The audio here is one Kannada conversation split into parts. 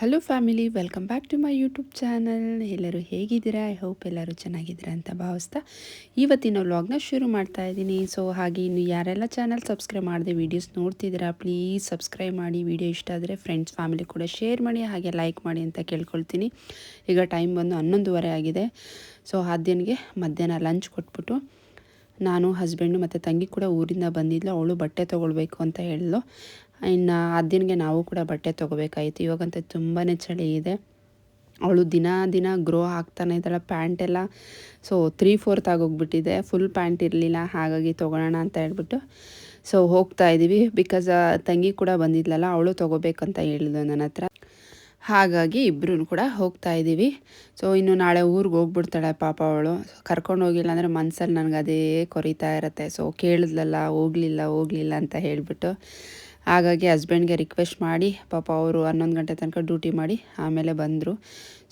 Hello family welcome back to my YouTube channel ಎಲ್ಲರೂ ಹೇಗಿದ್ದೀರಾ? ಐ ಹೋಪ್ ಎಲ್ಲರೂ ಚೆನ್ನಾಗಿದ್ದೀರಾ ಅಂತ ಭಾವಿಸ್ತಾ ಇವತ್ತಿನ ವ್ಲಾಗ್ನ ಶುರು ಮಾಡ್ತಾ ಇದ್ದೀನಿ. ಸೊ ಹಾಗೆ ಇನ್ನು ಯಾರೆಲ್ಲ ಚಾನಲ್ ಸಬ್ಸ್ಕ್ರೈಬ್ ಮಾಡಿದೆ ವೀಡಿಯೋಸ್ ನೋಡ್ತಿದ್ದೀರಾ ಪ್ಲೀಸ್ ಸಬ್ಸ್ಕ್ರೈಬ್ ಮಾಡಿ. ವಿಡಿಯೋ ಇಷ್ಟ ಆದರೆ ಫ್ರೆಂಡ್ಸ್ ಫ್ಯಾಮಿಲಿ ಕೂಡ ಶೇರ್ ಮಾಡಿ, ಹಾಗೆ ಲೈಕ್ ಮಾಡಿ ಅಂತ ಕೇಳ್ಕೊಳ್ತೀನಿ. ಈಗ ಟೈಮ್ ಬಂದು ಹನ್ನೊಂದುವರೆ ಆಗಿದೆ. ಸೊ ಆದ್ಯನಿಗೆ ಮಧ್ಯಾಹ್ನ ಲಂಚ್ ಕೊಟ್ಬಿಟ್ಟು ನಾನು ಹಸ್ಬೆಂಡು ಮತ್ತು ತಂಗಿ ಕೂಡ ಊರಿಂದ ಬಂದಿದ್ಲು. ಅವಳು ಬಟ್ಟೆ ತೊಗೊಳ್ಬೇಕು ಅಂತ ಹೇಳಿದ್ಲು. ಇನ್ನು ದಿನಗೆ ನಾವು ಕೂಡ ಬಟ್ಟೆ ತೊಗೋಬೇಕಾಯಿತು. ಇವಾಗಂತೂ ತುಂಬಾ ಚಳಿ ಇದೆ. ಅವಳು ದಿನ ದಿನ ಗ್ರೋ ಆಗ್ತಾನೆ ಇದ್ದಾಳೆ. ಪ್ಯಾಂಟೆಲ್ಲ ಸೊ ತ್ರೀ ಫೋರ್ತ್ ಆಗೋಗ್ಬಿಟ್ಟಿದೆ. ಫುಲ್ ಪ್ಯಾಂಟ್ ಇರಲಿಲ್ಲ, ಹಾಗಾಗಿ ತೊಗೊಳೋಣ ಅಂತ ಹೇಳ್ಬಿಟ್ಟು ಸೊ ಹೋಗ್ತಾ ಇದ್ದೀವಿ ಬಿಕಾಸ್ ತಂಗಿ ಕೂಡ ಬಂದಿದ್ಲಲ್ಲ, ಅವಳು ತೊಗೋಬೇಕಂತ ಹೇಳಿದ್ಲು ನನ್ನ ಹತ್ರ. ಹಾಗಾಗಿ ಇಬ್ಬರೂ ಕೂಡ ಹೋಗ್ತಾ ಇದ್ದೀವಿ ಸೊ ಇನ್ನು ನಾಳೆ ಊರಿಗೆ ಹೋಗ್ಬಿಡ್ತಾಳೆ ಪಾಪ ಅವಳು. ಕರ್ಕೊಂಡು ಹೋಗಿಲ್ಲ ಅಂದರೆ ಮನ್ಸಲ್ಲಿ ನನಗೆ ಅದೇ ಕೊರಿತಾ ಇರುತ್ತೆ. ಸೊ ಕೇಳಿದ್ಲಲ್ಲ, ಹೋಗಲಿಲ್ಲ ಹೋಗಲಿಲ್ಲ ಅಂತ ಹೇಳಿಬಿಟ್ಟು ಹಾಗಾಗಿ ಹಸ್ಬೆಂಡ್ಗೆ ರಿಕ್ವೆಸ್ಟ್ ಮಾಡಿ, ಪಾಪ ಅವರು ಹನ್ನೊಂದು ಗಂಟೆ ತನಕ ಡ್ಯೂಟಿ ಮಾಡಿ, ಆಮೇಲೆ ಬಂದರು.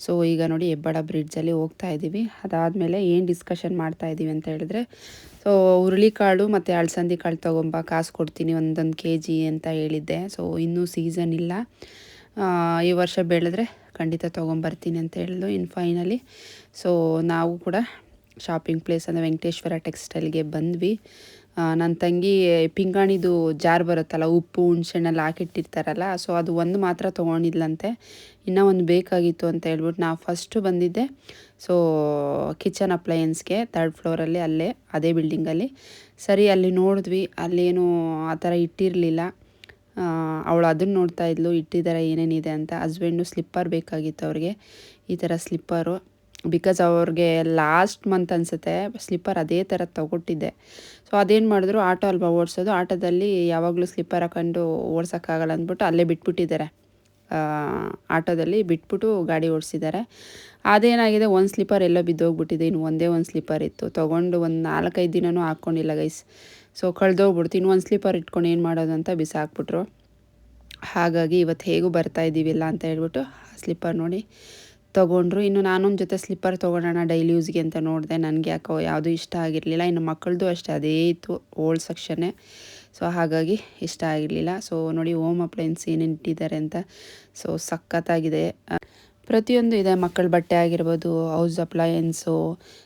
ಸೊ ಈಗ ನೋಡಿ ಹೆಬ್ಬಾಡ ಬ್ರಿಡ್ಜಲ್ಲಿ ಹೋಗ್ತಾ ಇದ್ದೀವಿ. ಅದಾದಮೇಲೆ ಏನು ಡಿಸ್ಕಷನ್ ಮಾಡ್ತಾ ಇದ್ದೀವಿ ಅಂತ ಹೇಳಿದ್ರೆ ಸೊ ಹುರುಳಿಕಾಳು ಮತ್ತು ಅಳಸಂದಿ ಕಾಳು ತೊಗೊಂಬ, ಕಾಸು ಕೊಡ್ತೀನಿ ಒಂದೊಂದು ಕೆ ಜಿ ಅಂತ ಹೇಳಿದ್ದೆ. ಸೊ ಇನ್ನೂ ಸೀಸನ್ ಇಲ್ಲ. ಈ ವರ್ಷ ಬೆಳೆದ್ರೆ ಖಂಡಿತ ತೊಗೊಂಬರ್ತೀನಿ ಅಂತ ಹೇಳಿದ್ರು ಇನ್ನು ಫೈನಲಿ ಸೊ ನಾವು ಕೂಡ ಶಾಪಿಂಗ್ ಪ್ಲೇಸ್ ಅಂದರೆ ವೆಂಕಟೇಶ್ವರ ಟೆಕ್ಸ್ಟೈಲ್ಗೆ ಬಂದ್ವಿ. ನನ್ನ ತಂಗಿ ಪಿಂಗಾಣಿದು ಜಾರ್ ಬರುತ್ತಲ್ಲ, ಉಪ್ಪು, ಹುಣ್ಸೆಣ್ಣೆಲ್ಲ ಹಾಕಿಟ್ಟಿರ್ತಾರಲ್ಲ ಸೊ ಅದು ಒಂದು ಮಾತ್ರ ತೊಗೊಂಡಿದ್ಲಂತೆ. ಇನ್ನೂ ಒಂದು ಬೇಕಾಗಿತ್ತು ಅಂತ ಹೇಳ್ಬಿಟ್ಟು ನಾ ಫಸ್ಟು ಬಂದಿದ್ದೆ. ಸೊ ಕಿಚನ್ ಅಪ್ಲಯನ್ಸ್ಗೆ ತರ್ಡ್ ಫ್ಲೋರಲ್ಲಿ ಅಲ್ಲೇ ಅದೇ ಬಿಲ್ಡಿಂಗಲ್ಲಿ ಸರಿ, ಅಲ್ಲಿ ನೋಡಿದ್ವಿ. ಅಲ್ಲೇನು ಆ ಥರ ಇಟ್ಟಿರಲಿಲ್ಲ. ಅವಳು ಅದನ್ನು ನೋಡ್ತಾ ಇದ್ಲು ಇಟ್ಟಿದ್ದಾರೆ ಏನೇನಿದೆ ಅಂತ. ಹಸ್ಬೆಂಡು ಸ್ಲಿಪ್ಪರ್ ಬೇಕಾಗಿತ್ತು ಅವ್ರಿಗೆ. ಈ ಥರ ಸ್ಲಿಪ್ಪರು ಬಿಕಾಸ್ ಅವ್ರಿಗೆ ಲಾಸ್ಟ್ ಮಂತ್ ಅನಿಸುತ್ತೆ ಸ್ಲಿಪ್ಪರ್ ಅದೇ ಥರ ತೊಗೊಟ್ಟಿದ್ದೆ. ಸೊ ಅದೇನು ಮಾಡಿದ್ರು, ಆಟೋ ಅಲ್ವಾ ಓಡಿಸೋದು, ಆಟೋದಲ್ಲಿ ಯಾವಾಗಲೂ ಸ್ಲಿಪ್ಪರ್ ಹಾಕೊಂಡು ಓಡ್ಸೋಕ್ಕಾಗಲ್ಲ ಅಂದ್ಬಿಟ್ಟು ಅಲ್ಲೇ ಬಿಟ್ಬಿಟ್ಟಿದ್ದಾರೆ. ಆಟೋದಲ್ಲಿ ಬಿಟ್ಬಿಟ್ಟು ಗಾಡಿ ಓಡಿಸಿದ್ದಾರೆ. ಅದೇನಾಗಿದೆ, ಒಂದು ಸ್ಲಿಪ್ಪರ್ ಎಲ್ಲೋ ಬಿದ್ದೋಗ್ಬಿಟ್ಟಿದೆ, ಇನ್ನು ಒಂದೇ ಒಂದು ಸ್ಲಿಪ್ಪರ್ ಇತ್ತು. ತೊಗೊಂಡು ಒಂದು ನಾಲ್ಕೈದು ದಿನವೂ ಹಾಕ್ಕೊಂಡಿಲ್ಲ ಗೈಸ್ ಸೊ ಕಳೆದೋಗ್ಬಿಡ್ತು. ಇನ್ನು ಒಂದು ಸ್ಲಿಪ್ಪರ್ ಇಟ್ಕೊಂಡು ಏನು ಮಾಡೋದು ಅಂತ ಬಿಸಾಕ್ಬಿಟ್ರು. ಹಾಗಾಗಿ ಇವತ್ತು ಹೇಗೂ ಬರ್ತಾ ಇದ್ದೀವಿಲ್ಲ ಅಂತ ಹೇಳ್ಬಿಟ್ಟು ಸ್ಲಿಪ್ಪರ್ ನೋಡಿ ತೊಗೊಂಡ್ರು. ಇನ್ನು ನಾನೊಂದು ಜೊತೆ ಸ್ಲಿಪ್ಪರ್ ತೊಗೊಳೋಣ ಡೈಲಿ ಯೂಸ್ಗೆ ಅಂತ ನೋಡಿದೆ. ನನಗೆ ಯಾಕೋ ಯಾವುದೂ ಇಷ್ಟ ಆಗಿರಲಿಲ್ಲ. ಇನ್ನು ಮಕ್ಕಳದು ಅಷ್ಟೇ, ಅದೇ ಇತ್ತು ಓಲ್ಡ್ ಸೆಕ್ಷನ್ನೇ ಸೊ, ಹಾಗಾಗಿ ಇಷ್ಟ ಆಗಿರಲಿಲ್ಲ. ಸೊ, ನೋಡಿ ಹೋಮ್ ಅಪ್ಲೈನ್ಸ್ ಏನೇನು ಇಟ್ಟಿದ್ದಾರೆ ಅಂತ. ಸೊ, ಸಖತ್ತಾಗಿದೆ. ಪ್ರತಿಯೊಂದು ಇದೆ. ಮಕ್ಕಳ ಬಟ್ಟೆ ಆಗಿರ್ಬೋದು, ಹೌಸ್ ಅಪ್ಲಯನ್ಸು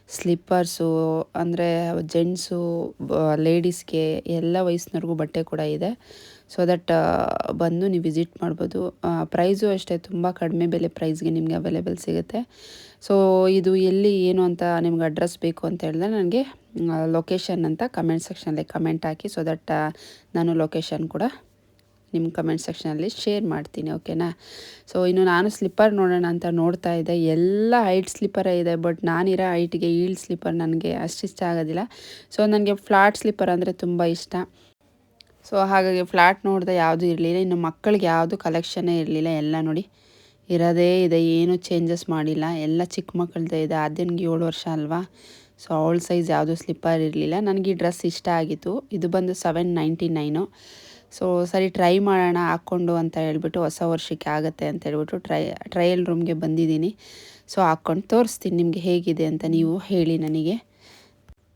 ಸ್ಲಿಪ್ಪರ್ಸು, ಅಂದರೆ ಜೆಂಟ್ಸು ಲೇಡೀಸ್ಗೆ ಎಲ್ಲ ವಯಸ್ಸಿನವ್ರಿಗೂ ಬಟ್ಟೆ ಕೂಡ ಇದೆ. ಸೊ ದಟ್ ಬಂದು ನೀವು ವಿಸಿಟ್ ಮಾಡ್ಬೋದು. ಪ್ರೈಸು ಅಷ್ಟೇ ತುಂಬ ಕಡಿಮೆ ಬೆಲೆ ಪ್ರೈಸ್ಗೆ ನಿಮಗೆ ಅವೈಲೇಬಲ್ ಸಿಗುತ್ತೆ. ಸೊ ಇದು ಎಲ್ಲಿ ಏನು ಅಂತ ನಿಮ್ಗೆ ಅಡ್ರೆಸ್ ಬೇಕು ಅಂತ ಹೇಳಿದ್ರೆ ನನಗೆ ಲೊಕೇಶನ್ ಅಂತ ಕಮೆಂಟ್ ಸೆಕ್ಷನಲ್ಲಿ ಕಮೆಂಟ್ ಹಾಕಿ ಸೊ ದಟ್ ನಾನು ಲೊಕೇಶನ್ ಕೂಡ ನಿಮ್ಮ ಕಮೆಂಟ್ ಸೆಕ್ಷನಲ್ಲಿ ಶೇರ್ ಮಾಡ್ತೀನಿ ಓಕೆನಾ ಸೊ ಇನ್ನು ನಾನು ಸ್ಲಿಪ್ಪರ್ ನೋಡೋಣ ಅಂತ ನೋಡ್ತಾ ಇದ್ದೆ. ಎಲ್ಲ ಹೈಟ್ ಸ್ಲಿಪ್ಪರೇ ಇದೆ ಬಟ್ ನಾನಿರೋ ಹೈಟ್ಗೆ ಈಲ್ಡ್ ಸ್ಲಿಪ್ಪರ್ ನನಗೆ ಅಷ್ಟಿಷ್ಟ ಆಗೋದಿಲ್ಲ. ಸೊ ನನಗೆ ಫ್ಲಾಟ್ ಸ್ಲಿಪ್ಪರ್ ಅಂದರೆ ತುಂಬ ಇಷ್ಟ. ಸೊ ಹಾಗಾಗಿ ಫ್ಲ್ಯಾಟ್ ನೋಡಿದೆ ಯಾವುದೂ ಇರಲಿಲ್ಲ. ಇನ್ನು ಮಕ್ಕಳಿಗೆ ಯಾವುದು ಕಲೆಕ್ಷನ್ನೇ ಇರಲಿಲ್ಲ. ಎಲ್ಲ ನೋಡಿ ಇರೋದೇ ಇದೆ. ಏನೂ ಚೇಂಜಸ್ ಮಾಡಿಲ್ಲ. ಎಲ್ಲ ಚಿಕ್ಕ ಮಕ್ಕಳದೇ ಇದೆ. ಆದ್ಯನಿಗೆ ಏಳು ವರ್ಷ ಅಲ್ವಾ? ಸೊ ಅವಳ ಸೈಜ್ ಯಾವುದೂ ಸ್ಲಿಪ್ಪರ್ ಇರಲಿಲ್ಲ. ನನಗೆ ಈ ಡ್ರೆಸ್ ಇಷ್ಟ ಆಗಿತ್ತು. ಇದು ಬಂದು ಸೆವೆನ್ ನೈಂಟಿ ನೈನು ಸೊ ಸರಿ ಟ್ರೈ ಮಾಡೋಣ. ಹಾಕ್ಕೊಂಡು ಅಂತ ಹೇಳ್ಬಿಟ್ಟು ಹೊಸ ವರ್ಷಕ್ಕೆ ಆಗುತ್ತೆ ಅಂತ ಹೇಳ್ಬಿಟ್ಟು ಟ್ರೈ ಟ್ರಯಲ್ ರೂಮ್ಗೆ ಬಂದಿದ್ದೀನಿ. ಸೊ ಹಾಕ್ಕೊಂಡು ತೋರಿಸ್ತೀನಿ ನಿಮಗೆ ಹೇಗಿದೆ ಅಂತ ನೀವು ಹೇಳಿ ನನಗೆ.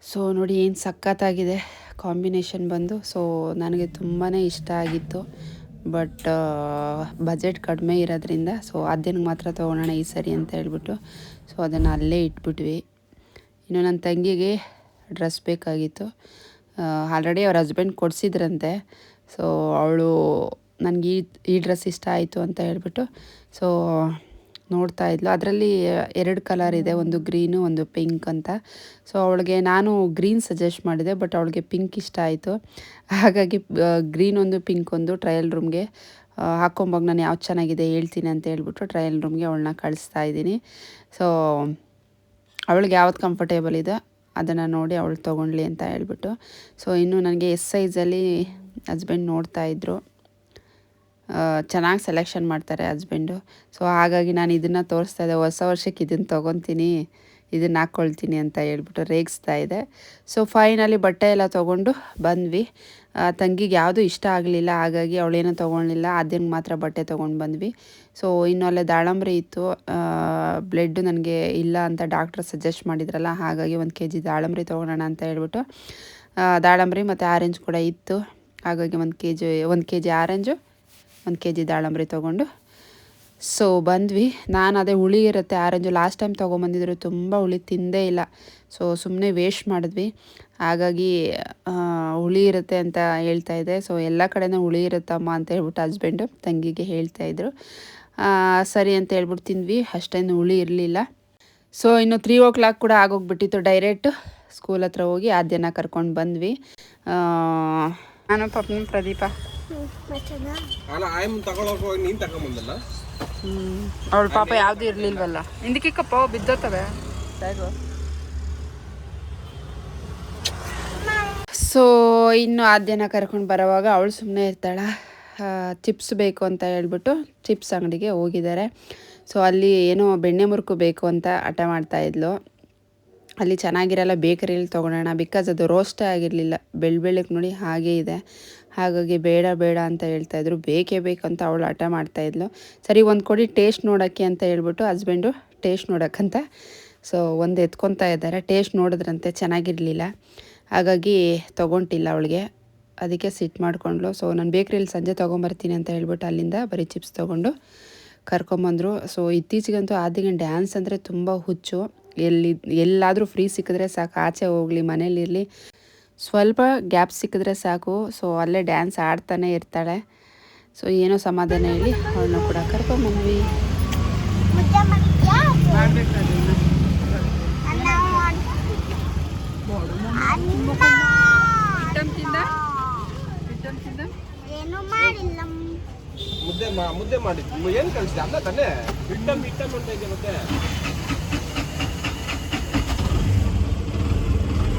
ಸೊ ನೋಡಿ ಏನು ಸಖತ್ತಾಗಿದೆ ಕಾಂಬಿನೇಷನ್ ಬಂದು. ಸೊ ನನಗೆ ತುಂಬಾ ಇಷ್ಟ ಆಗಿತ್ತು. ಬಟ್ ಬಜೆಟ್ ಕಡಿಮೆ ಇರೋದ್ರಿಂದ ಸೊ ಅದನ್ನು ಮಾತ್ರ ತೊಗೊಳೋಣ ಈ ಸರಿ ಅಂತ ಹೇಳ್ಬಿಟ್ಟು ಸೊ ಅದನ್ನು ಅಲ್ಲೇ ಇಟ್ಬಿಟ್ವಿ. ಇನ್ನು ನನ್ನ ತಂಗಿಗೆ ಡ್ರೆಸ್ ಬೇಕಾಗಿತ್ತು. ಆಲ್ರೆಡಿ ಅವ್ರ ಹಸ್ಬೆಂಡ್ ಕೊಡಿಸಿದ್ರಂತೆ. ಸೊ ಅವಳು ನನಗೆ ಈ ಈ ಡ್ರೆಸ್ ಇಷ್ಟ ಆಯಿತು ಅಂತ ಹೇಳ್ಬಿಟ್ಟು ಸೊ ನೋಡ್ತಾ ಇದ್ಲು. ಅದರಲ್ಲಿ ಎರಡು ಕಲರ್ ಇದೆ, ಒಂದು ಗ್ರೀನು ಒಂದು ಪಿಂಕ್ ಅಂತ. ಸೊ ಅವಳಿಗೆ ನಾನು ಗ್ರೀನ್ ಸಜೆಸ್ಟ್ ಮಾಡಿದೆ ಬಟ್ ಅವಳಿಗೆ ಪಿಂಕ್ ಇಷ್ಟ ಆಯಿತು. ಹಾಗಾಗಿ ಗ್ರೀನ್ ಒಂದು ಪಿಂಕ್ ಒಂದು ಟ್ರಯಲ್ ರೂಮ್ಗೆ ಹಾಕೊಂಬಾಗ ನಾನು ಯಾವ್ದು ಚೆನ್ನಾಗಿದೆ ಹೇಳ್ತೀನಿ ಅಂತ ಹೇಳ್ಬಿಟ್ಟು ಟ್ರಯಲ್ ರೂಮ್ಗೆ ಅವಳನ್ನ ಕಳಿಸ್ತಾ ಇದ್ದೀನಿ. ಸೊ ಅವಳಿಗೆ ಯಾವ್ದು ಕಂಫರ್ಟೇಬಲ್ ಇದೆ, ಅದನ್ನು ನೋಡಿ ಅವಳು ತೊಗೊಂಡ್ಲಿ ಅಂತ ಹೇಳ್ಬಿಟ್ಟು. ಸೊ ಇನ್ನು ನನಗೆ ಎಸ್ ಸೈಜಲ್ಲಿ ಹಸ್ಬೆಂಡ್ ನೋಡ್ತಾಯಿದ್ರು ಚೆನ್ನಾಗಿ ಸೆಲೆಕ್ಷನ್ ಮಾಡ್ತಾರೆ ಹಸ್ಬೆಂಡು ಸೊ ಹಾಗಾಗಿ ನಾನು ಇದನ್ನು ತೋರಿಸ್ತಾ ಇದ್ದೆ. ಹೊಸ ವರ್ಷಕ್ಕೆ ಇದನ್ನು ತೊಗೊತೀನಿ ಇದನ್ನು ಹಾಕ್ಕೊಳ್ತೀನಿ ಅಂತ ಹೇಳ್ಬಿಟ್ಟು ರೇಗಿಸ್ತಾ ಇದೆ ಸೊ ಫೈನಲಿ ಬಟ್ಟೆ ಎಲ್ಲ ತೊಗೊಂಡು ಬಂದ್ವಿ. ತಂಗಿಗೆ ಯಾವುದೂ ಇಷ್ಟ ಆಗಲಿಲ್ಲ, ಹಾಗಾಗಿ ಅವಳೇನೂ ತೊಗೊಳ್ಳಿಲ್ಲ ಅದನ್ನು ಮಾತ್ರ ಬಟ್ಟೆ ತೊಗೊಂಡು ಬಂದ್ವಿ. ಸೊ ಇನ್ನು ಅಲ್ಲೇ ದಾಳಂಬ್ರಿ ಇತ್ತು. ಬ್ಲಡ್ ನನಗೆ ಇಲ್ಲ ಅಂತ ಡಾಕ್ಟ್ರ್ ಸಜೆಸ್ಟ್ ಮಾಡಿದ್ರಲ್ಲ, ಹಾಗಾಗಿ ಒಂದು ಕೆ ಜಿ ದಾಳಂಬ್ರಿ ತೊಗೊಳೋಣ ಅಂತ ಹೇಳ್ಬಿಟ್ಟು ದಾಳಂಬ್ರಿ ಮತ್ತು ಆರೆಂಜ್ ಕೂಡ ಇತ್ತು. ಹಾಗಾಗಿ ಒಂದು ಕೆ ಜಿ ಒಂದು ಕೆ ಜಿ ಆರೆಂಜು ಒಂದು ಕೆ ಜಿ ದಾಳಂಬರಿ ತೊಗೊಂಡು ಸೊ ಬಂದ್ವಿ ನಾನು ಅದೇ ಹುಳಿ ಇರುತ್ತೆ ಆರೆಂಜು. ಲಾಸ್ಟ್ ಟೈಮ್ ತೊಗೊಂಬಂದಿದ್ರು ತುಂಬ ಹುಳಿ ತಿಂದೇ ಇಲ್ಲ. ಸೊ ಸುಮ್ಮನೆ ವೇಸ್ಟ್ ಮಾಡಿದ್ವಿ. ಹಾಗಾಗಿ ಆ, ಹುಳಿ ಇರುತ್ತೆ ಅಂತ ಹೇಳ್ತಾ ಇದ್ದೆ. ಸೊ ಎಲ್ಲ ಕಡೆನೂ ಹುಳಿ ಇರುತ್ತಮ್ಮ ಅಂತ ಹೇಳ್ಬಿಟ್ಟು ಹಸ್ಬೆಂಡು ತಂಗಿಗೆ ಹೇಳ್ತಾ ಆ, ಸರಿ ಅಂತ ಹೇಳ್ಬಿಟ್ಟು ತಿಂದ್ವಿ. ಅಷ್ಟೇನು ಹುಳಿ ಇರಲಿಲ್ಲ. ಸೊ ಇನ್ನು ತ್ರೀ ಓ ಕ್ಲಾಕ್ ಕೂಡ ಆಗೋಗ್ಬಿಟ್ಟಿತ್ತು ಡೈರೆಕ್ಟ್ ಸ್ಕೂಲ್ ಹತ್ರ ಹೋಗಿ ಆದ್ಯನ ಕರ್ಕೊಂಡು ಬಂದ್ವಿ. ಆ, ನಾನು ಪಪ್ಪನ ಪ್ರದೀಪ. ಅಲ್ಲ ಆಯಮ್ಮನ್ ತಗೊಳಕ್ ಹೋಗಿ ನೀನ್ ತಗೊಂಬಂದಲ್ಲ ಅವಳ ಪಾಪ ಯಾವ್ದು ಇರ್ಲಿಲ್ವಲ್ಲ. ಹಿಂದಕ್ಕಿಕ್ಕಪ್ಪ ಬಿದ್ದೋತವೆ ಬ್ಯಾಗು ಸೊ ಇನ್ನು ಆದ್ಯನ ಕರ್ಕೊಂಡು ಬರೋವಾಗ ಅವಳು ಸುಮ್ಮನೆ ಇರ್ತಾಳ. ಚಿಪ್ಸ್ ಬೇಕು ಅಂತ ಹೇಳ್ಬಿಟ್ಟು ಚಿಪ್ಸ್ ಅಂಗಡಿಗೆ ಹೋಗಿದ್ದಾರೆ. ಸೊ ಅಲ್ಲಿ ಏನೋ ಬೆಣ್ಣೆ ಮುರುಕು ಬೇಕು ಅಂತ ಹಠ ಮಾಡ್ತಾ ಇದ್ಲು. ಅಲ್ಲಿ ಚೆನ್ನಾಗಿರಲ್ಲ ಬೇಕರಿಯಲ್ಲಿ ತೊಗೊಳೋಣ ಬಿಕಾಸ್ ಅದು ರೋಸ್ಟೇ ಆಗಿರಲಿಲ್ಲ. ಬೆಳ್ ಬೆಳಗ್ಗೆ ನೋಡಿ ಹಾಗೇ ಇದೆ. ಹಾಗಾಗಿ ಬೇಡ ಬೇಡ ಅಂತ ಹೇಳ್ತಾಯಿದ್ರು ಬೇಕೇ ಬೇಕಂತ ಅವಳು ಹಠ ಮಾಡ್ತಾಯಿದ್ಲು ಸರಿ, ಒಂದು ಕೊಡಿ ಟೇಸ್ಟ್ ನೋಡೋಕ್ಕೆ ಅಂತ ಹೇಳ್ಬಿಟ್ಟು ಹಸ್ಬೆಂಡು ಟೇಸ್ಟ್ ನೋಡೋಕ್ಕಂತ, ಸೊ ಒಂದು ಎತ್ಕೊತಾ ಇದ್ದಾರೆ. ಟೇಸ್ಟ್ ನೋಡಿದ್ರಂತೆ, ಚೆನ್ನಾಗಿರಲಿಲ್ಲ. ಹಾಗಾಗಿ ತೊಗೊಂಟಿಲ್ಲ ಅವಳಿಗೆ. ಅದಕ್ಕೆ ಸಿಟ್ಟು ಮಾಡ್ಕೊಂಡ್ಲು ಸೊ ನಾನು ಬೇಕ್ರಿಯಲ್ಲಿ ಸಂಜೆ ತೊಗೊಂಬರ್ತೀನಿ ಅಂತ ಹೇಳ್ಬಿಟ್ಟು ಅಲ್ಲಿಂದ ಬರೀ ಚಿಪ್ಸ್ ತೊಗೊಂಡು ಕರ್ಕೊಂಬಂದರು. ಸೊ ಇತ್ತೀಚೆಗಂತೂ ಆದಿಗೆ ಡ್ಯಾನ್ಸ್ ಅಂದರೆ ತುಂಬ ಹುಚ್ಚು. ಎಲ್ಲಿ, ಎಲ್ಲಾದರೂ ಫ್ರೀ ಸಿಕ್ಕಿದ್ರೆ ಸಾಕು. ಆಚೆ ಹೋಗಲಿ ಮನೇಲಿರಲಿ ಸ್ವಲ್ಪ ಗ್ಯಾಪ್ ಸಿಕ್ಕಿದ್ರೆ ಸಾಕು. ಸೊ ಅಲ್ಲೇ ಡ್ಯಾನ್ಸ್ ಆಡ್ತಾನೆ ಇರ್ತಾಳೆ. ಸೊ ಏನೋ ಸಮಾಧಾನ ಹೇಳಿ ಅವಳನ್ನ ಕೂಡ ಕರ್ಕೊಂಬಂದ್ವಿ. ಮುದ್ದೆ ಮುದ್ದೆ ಮಾಡಿದ್ದು. ಏನ್ ಕಳಿಸಿದೆ? ಅಲ್ಲ ತಾನೆ. ಹಿಟ್ಟಮ್ ಹಿಟ್ಟಮ್ ಅಂತ ಇದೆ ಮತ್ತೆ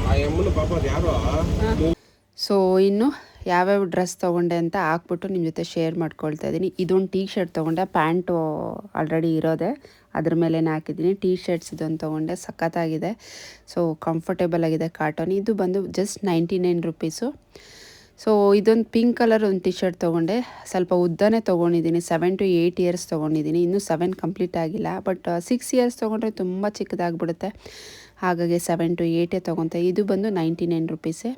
ಆ ಎಮ್ಮನ ಪಾಪ ಅದ್ ಯಾರೋ ಸೊ ಇನ್ನು ಯಾವ್ಯಾವ ಡ್ರೆಸ್ ತೊಗೊಂಡೆ ಅಂತ ಹಾಕ್ಬಿಟ್ಟು ನಿಮ್ಮ ಜೊತೆ ಶೇರ್ ಮಾಡ್ಕೊಳ್ತಾ ಇದ್ದೀನಿ ಇದೊಂದು ಟೀ ಶರ್ಟ್ ತೊಗೊಂಡೆ ಪ್ಯಾಂಟು ಆಲ್ರೆಡಿ ಇರೋದೆ. ಅದ್ರ ಮೇಲೆ ಹಾಕಿದ್ದೀನಿ. ಟೀ ಶರ್ಟ್ಸ್ ಇದೊಂದು ತೊಗೊಂಡೆ, ಸಖತ್ತಾಗಿದೆ. ಸೊ ಕಂಫರ್ಟೇಬಲ್ ಆಗಿದೆ ಕಾಟನ್ ಇದು ಬಂದು just ninety nine rupees so ಇದೊಂದು ಪಿಂಕ್ ಕಲರ್ ಒಂದು ಟೀ ಶರ್ಟ್ ತೊಗೊಂಡೆ. ಸ್ವಲ್ಪ ಉದ್ದನೇ ತೊಗೊಂಡಿದ್ದೀನಿ ಸೆವೆನ್ ಟು ಏಯ್ಟ್ ಇಯರ್ಸ್ ತೊಗೊಂಡಿದ್ದೀನಿ ಇನ್ನೂ ಸೆವೆನ್ ಕಂಪ್ಲೀಟ್ ಆಗಿಲ್ಲ. ಬಟ್ ಸಿಕ್ಸ್ ಇಯರ್ಸ್ ತೊಗೊಂಡ್ರೆ ತುಂಬ ಚಿಕ್ಕದಾಗ್ಬಿಡುತ್ತೆ. ಹಾಗಾಗಿ ಸೆವೆನ್ ಟು ಏಯ್ಟೇ ತೊಗೊತ. ಇದು ಬಂದು ನೈಂಟಿ ನೈನ್ ರುಪೀಸೇ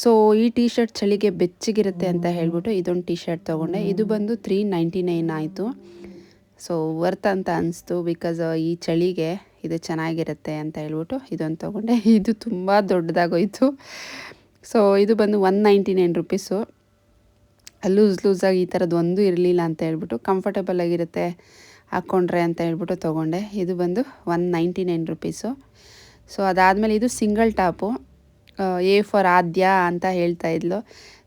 ಸೊ ಈ ಟಿ ಶರ್ಟ್ ಚಳಿಗೆ ಬೆಚ್ಚಗಿರುತ್ತೆ ಅಂತ ಹೇಳ್ಬಿಟ್ಟು ಇದೊಂದು ಟಿ ಶರ್ಟ್ ತೊಗೊಂಡೆ. ಇದು ಬಂದು ತ್ರೀ ನೈಂಟಿ ನೈನ್ ಆಯಿತು. ಸೊ ವರ್ತ್ ಅಂತ ಅನಿಸ್ತು ಬಿಕಾಸ್ ಈ ಚಳಿಗೆ ಇದು ಚೆನ್ನಾಗಿರುತ್ತೆ ಅಂತ ಹೇಳ್ಬಿಟ್ಟು ಇದೊಂದು ತೊಗೊಂಡೆ. ಇದು ತುಂಬ ದೊಡ್ಡದಾಗೋಯಿತು. ಸೊ ಇದು ಬಂದು one ninety nine rupees loose, ಲೂಸಾಗಿ ಈ ಥರದ್ದು ಒಂದು ಇರಲಿಲ್ಲ ಅಂತ ಹೇಳ್ಬಿಟ್ಟು ಕಂಫರ್ಟಬಲ್ ಆಗಿರುತ್ತೆ ಹಾಕ್ಕೊಂಡ್ರೆ ಅಂತ ಹೇಳ್ಬಿಟ್ಟು ತೊಗೊಂಡೆ. ಇದು ಬಂದು one ninety nine rupees so ಅದಾದಮೇಲೆ ಇದು single top A for Aadya ಅಂತ ಹೇಳ್ತಾ ಇದ್ಲು.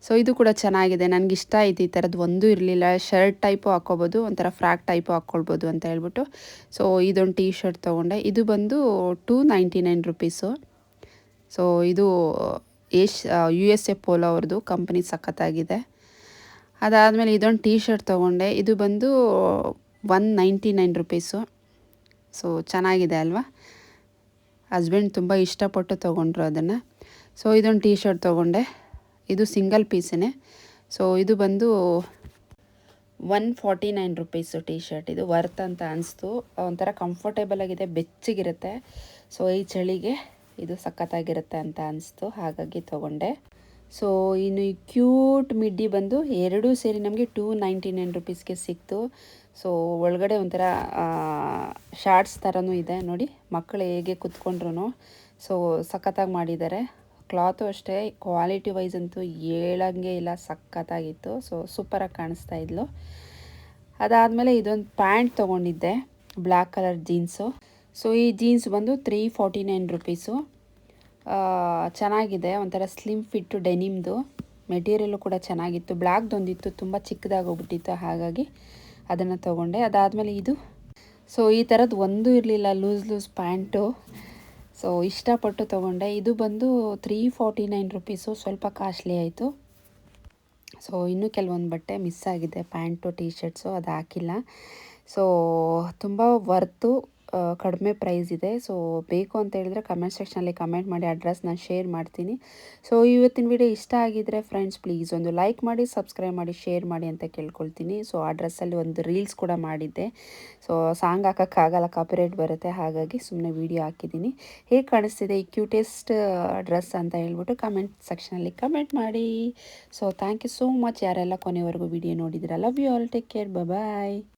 ಸೊ ಇದು ಕೂಡ ಚೆನ್ನಾಗಿದೆ. ನನಗೆ ಇಷ್ಟ ಆಯ್ತು ಈ ಥರದ್ದು ಒಂದೂ ಇರಲಿಲ್ಲ. ಶರ್ಟ್ ಟೈಪು ಹಾಕ್ಕೋಬೋದು, ಒಂಥರ ಫ್ರಾಕ್ ಟೈಪು ಹಾಕ್ಕೊಳ್ಬೋದು ಅಂತ ಹೇಳ್ಬಿಟ್ಟು. ಸೊ ಇದೊಂದು ಟೀ ಶರ್ಟ್ ತೊಗೊಂಡೆ. ಇದು ಬಂದು two ninety nine rupees so ಇದು ಏಷ್ ಯು ಎಸ್ ಎ ಪೋಲೋ ಅವ್ರದ್ದು ಕಂಪ್ನಿ ಸಖತ್ತಾಗಿದೆ. ಅದಾದಮೇಲೆ ಇದೊಂದು ಟೀ ಶರ್ಟ್ ತೊಗೊಂಡೆ. ಇದು ಬಂದು one ninety nine rupees so ಚೆನ್ನಾಗಿದೆ ಅಲ್ವಾ? ಹಸ್ಬೆಂಡ್ ತುಂಬ ಇಷ್ಟಪಟ್ಟು ತೊಗೊಂಡ್ರು ಅದನ್ನು. ಸೊ ಇದೊಂದು ಟೀ ಶರ್ಟ್ ತೊಗೊಂಡೆ. ಇದು ಸಿಂಗಲ್ ಪೀಸೇ ಸೊ ಇದು ಬಂದು one forty nine rupees T shirt ಇದು ವರ್ತ್ ಅಂತ ಅನಿಸ್ತು. ಒಂಥರ ಕಂಫರ್ಟೇಬಲ್ ಆಗಿದೆ, ಬೆಚ್ಚಗಿರುತ್ತೆ. ಸೊ ಈ ಚಳಿಗೆ ಇದು ಸಖತ್ತಾಗಿರುತ್ತೆ ಅಂತ ಅನಿಸ್ತು. ಹಾಗಾಗಿ ತೊಗೊಂಡೆ. ಸೊ ಇನ್ನು ಈ ಕ್ಯೂಟ್ ಮಿಡ್ಡಿ ಬಂದು ಎರಡೂ ಸೇರಿ ನಮಗೆ ಟೂ ನೈಂಟಿ ನೈನ್ ರುಪೀಸ್ಗೆ ಸಿಕ್ತು. ಸೊ ಒಳಗಡೆ ಒಂಥರ ಶಾರ್ಟ್ಸ್ ಥರನೂ ಇದೆ. ನೋಡಿ ಮಕ್ಕಳು ಹೇಗೆ ಕುತ್ಕೊಂಡ್ರು ಸೊ ಸಖತ್ತಾಗಿ ಮಾಡಿದ್ದಾರೆ. ಕ್ಲಾತು ಅಷ್ಟೇ ಕ್ವಾಲಿಟಿ ವೈಸ್ ಅಂತೂ ಹೇಳಂಗೆ ಇಲ್ಲ, ಸಖತ್ತಾಗಿತ್ತು. ಸೊ ಸೂಪರಾಗಿ ಕಾಣಿಸ್ತಾ ಇದ್ಲು. ಅದಾದಮೇಲೆ ಇದೊಂದು ಪ್ಯಾಂಟ್ ತೊಗೊಂಡಿದ್ದೆ ಬ್ಲ್ಯಾಕ್ ಕಲರ್ ಜೀನ್ಸು. ಸೊ ಈ ಜೀನ್ಸ್ ಬಂದು ತ್ರೀ ಫಾರ್ಟಿ ನೈನ್ ರುಪೀಸು ಚೆನ್ನಾಗಿದೆ, ಒಂಥರ ಸ್ಲಿಮ್ ಫಿಟ್ಟು ಡೆನಿಮ್ದು. ಮೆಟೀರಿಯಲ್ಲು ಕೂಡ ಚೆನ್ನಾಗಿತ್ತು. ಬ್ಲ್ಯಾಕ್ದೊಂದಿತ್ತು ತುಂಬ ಚಿಕ್ಕದಾಗೋಗ್ಬಿಟ್ಟಿತ್ತು ಹಾಗಾಗಿ. ಅದನ್ನು ತೊಗೊಂಡೆ. ಅದಾದಮೇಲೆ ಇದು. ಸೊ ಈ ಥರದ್ದು ಒಂದು ಇರಲಿಲ್ಲ, ಲೂಸ್ ಲೂಸ್ ಪ್ಯಾಂಟು. ಸೊ ಇಷ್ಟಪಟ್ಟು ತೊಗೊಂಡೆ. ಇದು ಬಂದು ತ್ರೀ ಫಾರ್ಟಿ ನೈನ್ ರುಪೀಸು ಸ್ವಲ್ಪ ಕಾಸ್ಟ್ಲಿ ಆಯಿತು. ಸೊ ಇನ್ನೂ ಕೆಲವೊಂದು ಬಟ್ಟೆ ಮಿಸ್ ಆಗಿದೆ, ಪ್ಯಾಂಟು ಟೀ ಶರ್ಟ್ಸು ಅದು ಹಾಕಿಲ್ಲ. ಸೊ ತುಂಬ ವರ್ತು ಕಡಿಮೆ ಪ್ರೈಸ್ ಇದೆ. ಸೊ ಬೇಕು ಅಂತ ಹೇಳಿದ್ರೆ ಕಮೆಂಟ್ ಸೆಕ್ಷನಲ್ಲಿ ಕಮೆಂಟ್ ಮಾಡಿ ಅಡ್ರೆಸ್ ನಾನು ಶೇರ್ ಮಾಡ್ತೀನಿ. ಸೊ ಇವತ್ತಿನ ವಿಡಿಯೋ ಇಷ್ಟ ಆಗಿದ್ದರೆ ಫ್ರೆಂಡ್ಸ್ ಪ್ಲೀಸ್ ಒಂದು ಲೈಕ್ ಮಾಡಿ ಸಬ್ಸ್ಕ್ರೈಬ್ ಮಾಡಿ ಶೇರ್ ಮಾಡಿ ಅಂತ ಕೇಳ್ಕೊಳ್ತೀನಿ. ಸೊ ಆ ಡ್ರೆಸ್ಸಲ್ಲಿ ಒಂದು ರೀಲ್ಸ್ ಕೂಡ ಮಾಡಿದ್ದೆ. ಸೊ ಸಾಂಗ್ ಹಾಕೋಕ್ಕಾಗಲ್ಲ ಕಾಪಿರೇಟ್ ಬರುತ್ತೆ. ಹಾಗಾಗಿ ಸುಮ್ಮನೆ ವೀಡಿಯೋ ಹಾಕಿದ್ದೀನಿ. ಹೇಗೆ ಕಾಣಿಸ್ತಿದೆ ಈ ಕ್ಯೂಟೆಸ್ಟ್ ಡ್ರೆಸ್ ಅಂತ ಹೇಳ್ಬಿಟ್ಟು ಕಮೆಂಟ್ ಸೆಕ್ಷನಲ್ಲಿ ಕಮೆಂಟ್ ಮಾಡಿ. So thank you so much ಯಾರೆಲ್ಲ ಕೊನೆವರೆಗೂ video ನೋಡಿದಿರ love you all take care bye